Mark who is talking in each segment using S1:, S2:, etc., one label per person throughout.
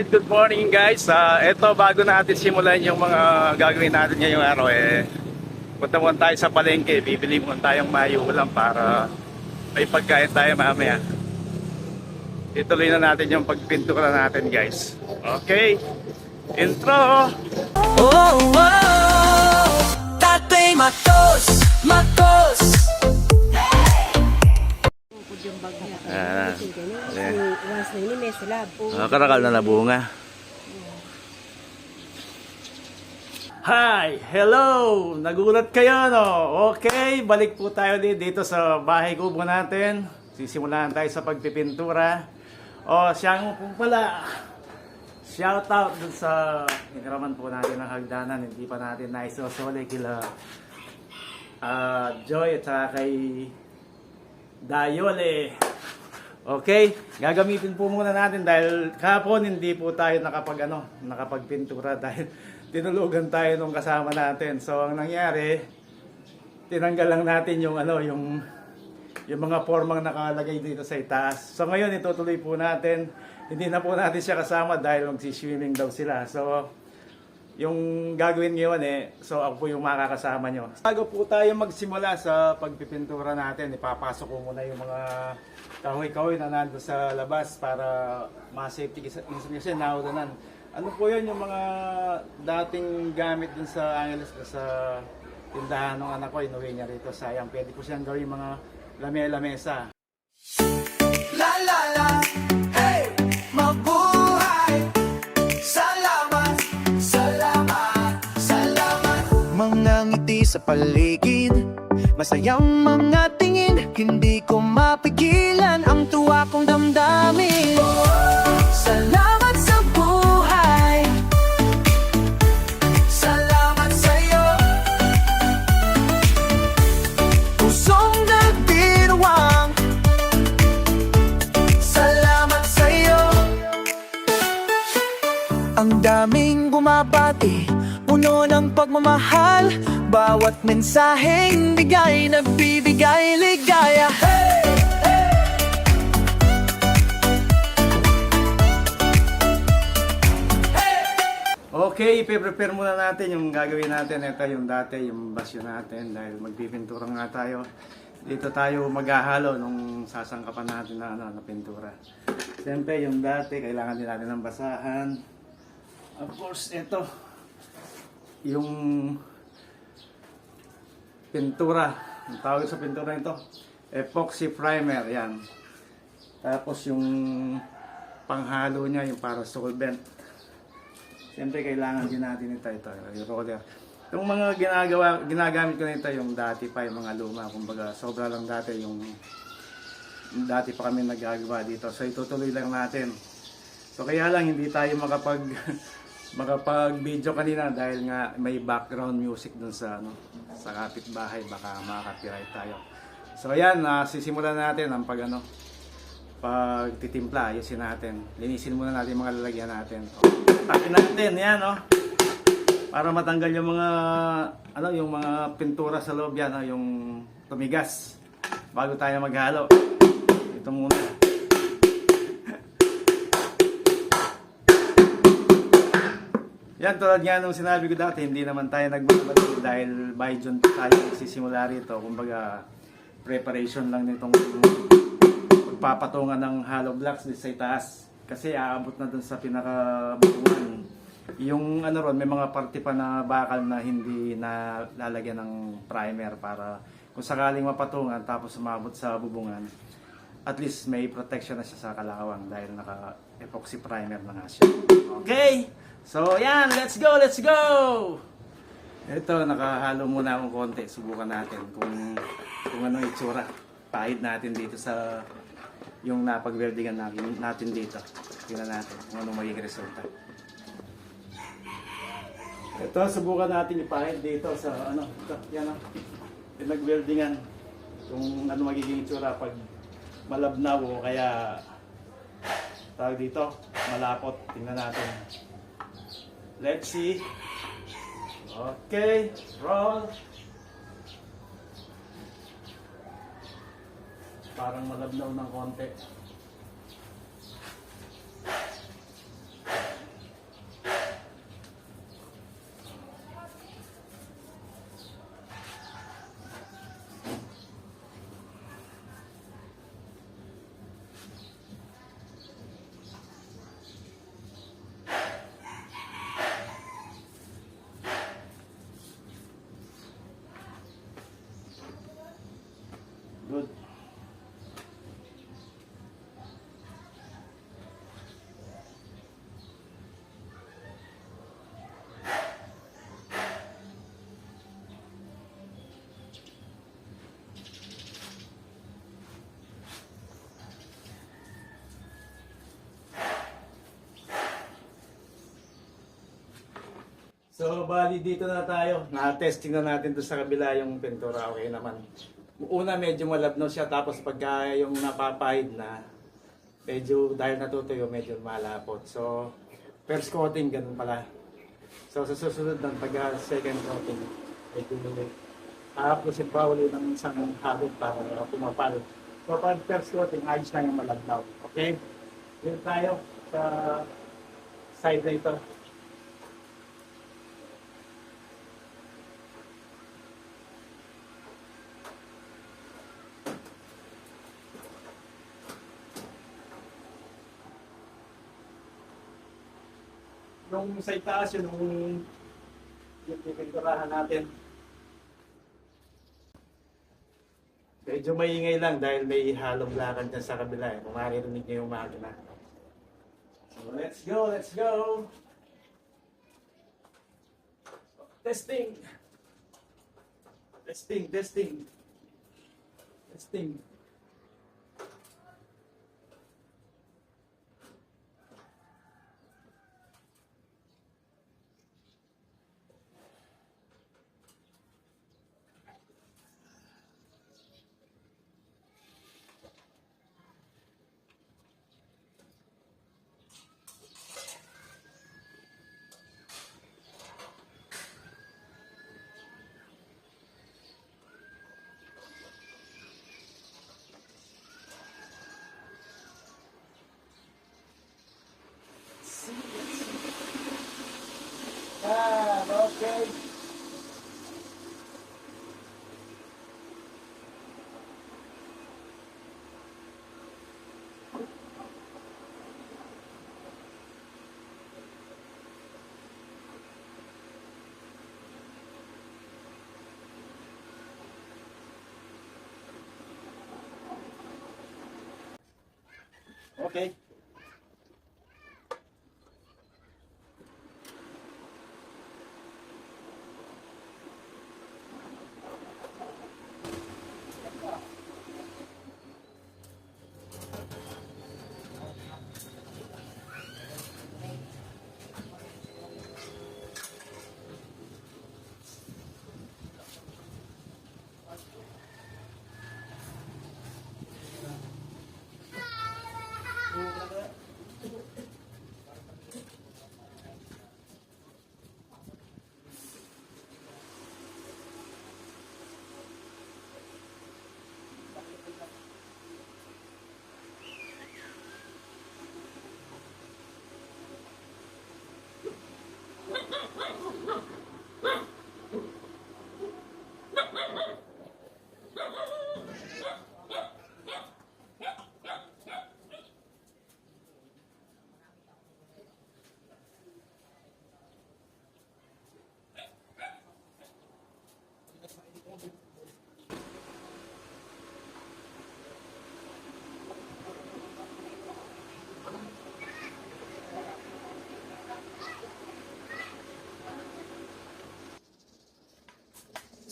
S1: Alright, good morning guys. Uh, ito, bago natin simulan yung mga gagawin natin ngayong araw, eh, punta muna tayo sa palengke. Bibili muna tayong mayulam para may pagkain tayo mamaya. Ituloy na natin yung pagpintura natin guys. Okay, intro!
S2: Oh, oh, Tatay Matos, Matos
S3: yung bag niya.
S1: Ah, yeah.
S3: Once na yun, may sulab.
S1: Uh, karakal na nabunga. Hi! Hello! Nagulat kayo, no? Okay, balik po tayo din dito sa bahay kubo natin. Sisimulan tayo sa pagpipintura. O, siya nga po pala. Shout out dun sa iniraman po natin ng hagdanan. Hindi pa natin naisosole kila ah, Joy at saka kay Dayole. Okay, gagamitin po muna natin dahil kahapon hindi po tayo nakapag ano, nakapagpintura dahil tinulugan tayo nung kasama natin. So ang nangyari, tinanggal lang natin yung ano, yung yung mga formang nakalagay dito sa itaas. So ngayon itutuloy po natin. Hindi na po natin siya kasama dahil magsi-swimming daw sila. So yung gagawin ngayon eh, so ako po yung makakasama nyo. Bago po tayo magsimula sa pagpipintura natin, ipapasok ko muna yung mga kahoy-kahoy na nando sa labas para ma-safety kasi naudanan. Ano po yun yung mga dating gamit dun sa Angeles sa tindahan ng anak ko, inuwi niya rito. Sayang, pwede ko siyang gawin mga lame-lamesa.
S2: Sa paligid. Masayang mga tingin Hindi ko mapigilan Ang tuwa kong damdamin. Salamat sa buhay. Salamat sa'yo. Pusong nagdiruwang Salamat sa'yo. Ang daming bumabati Puno ng pagmamahal Bawat mensaheng bigay Nagbibigay ligaya Hey!
S1: Okay, ipe-prepare muna natin yung gagawin natin. Ito yung dati, yung basyo natin dahil magpipintura nga tayo. Dito tayo maghahalo nung sasangkapan natin na, ano, na pintura. Siyempre, yung dati, kailangan din natin ng basahan. Of course, ito. Yung pintura. Ang tawag sa pintura nito, epoxy primer. Yan. Tapos yung panghalo niya, yung para solvent. Siyempre kailangan din natin ito, ito, yung roller. Yung mga ginagawa, ginagamit ko nito yung dati pa, yung mga luma, kumbaga sobra lang dati yung dati pa kami nagagawa dito. So itutuloy lang natin. So kaya lang hindi tayo makapag makapag video kanina dahil nga may background music dun sa ano sa kapitbahay baka makaka-copyright tayo. So ayan, uh, sisimulan natin ang pag ano pagtitimpla, ayusin natin. Linisin muna natin mga lalagyan natin. Tapin natin, yan oh. Para matanggal yung mga ano, yung mga pintura sa loob yan, oh, yung tumigas. Bago tayo maghalo. Ito muna. Yan, tulad nga nung sinabi ko dati, hindi naman tayo nagbabalik dahil by June tayo sisimula rito. Kumbaga, preparation lang nitong pagpapatungan ng hollow blocks dito sa itaas. Kasi aabot na dun sa pinakabutuan. Yung ano ron, may mga parte pa na bakal na hindi na lalagyan ng primer para kung sakaling mapatungan tapos umabot sa bubungan, at least may protection na siya sa kalawang dahil naka epoxy primer na nga siya. Okay! So yan, let's go, let's go! Ito, nakahalo muna akong konti. Subukan natin kung, kung ano yung itsura. Pahid natin dito sa yung napag-weldingan natin, natin dito. Tingnan natin kung ano magiging resulta. Ito, subukan natin ipahid dito sa ano, ito, yan o. Pinag-weldingan. Kung ano magiging itsura pag malabnaw o kaya tawag dito, malapot. Tingnan natin. Let's see. Okay, roll. Parang malabnaw ng konti. So, bali dito na tayo. Na-testing na natin to sa kabila yung pintura. Okay naman. Una, medyo malabno siya. Tapos pagka yung napapahid na, medyo dahil natutuyo, medyo malapot. So, first coating, ganun pala. So, sa susunod ng pagka second coating, medyo Tapos pa ulit ng isang habit para pumapal. So, pag first coating, ayos na yung malagnaw. Okay? Dito tayo sa side na ito. Nung sa itaas yun, nung yung pipinturahan natin. Medyo maingay lang dahil may halong lakad dyan sa kabila eh. Kung maririnig niyo yung makina. So let's go, let's go! Testing! Testing, testing. Testing. Okay.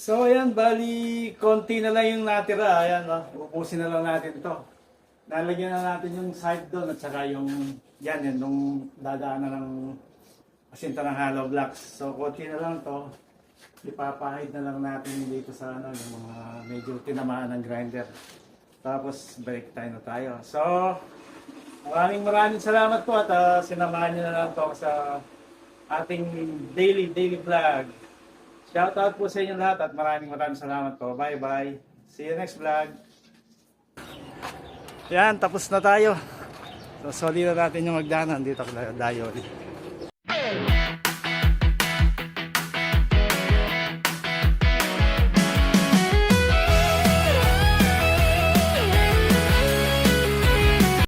S1: So ayan, bali, konti na lang yung natira. Ayan, no? ubusin na lang natin to. Lalagyan na natin yung side doon at saka yung, yan, yan, nung dadaanan ng asinta ng hollow blocks. So konti na lang to. Ipapahid na lang natin dito sa ano, yung mga medyo tinamaan ng grinder. Tapos break time na tayo. So, maraming maraming salamat po at ah, sinamahan niyo na lang to sa ating daily, daily vlog. Shoutout po sa inyo lahat at maraming maraming salamat po. Bye bye. See you next vlog. Yan, tapos na tayo. So, solid na natin yung magdanan dito kay Dayo.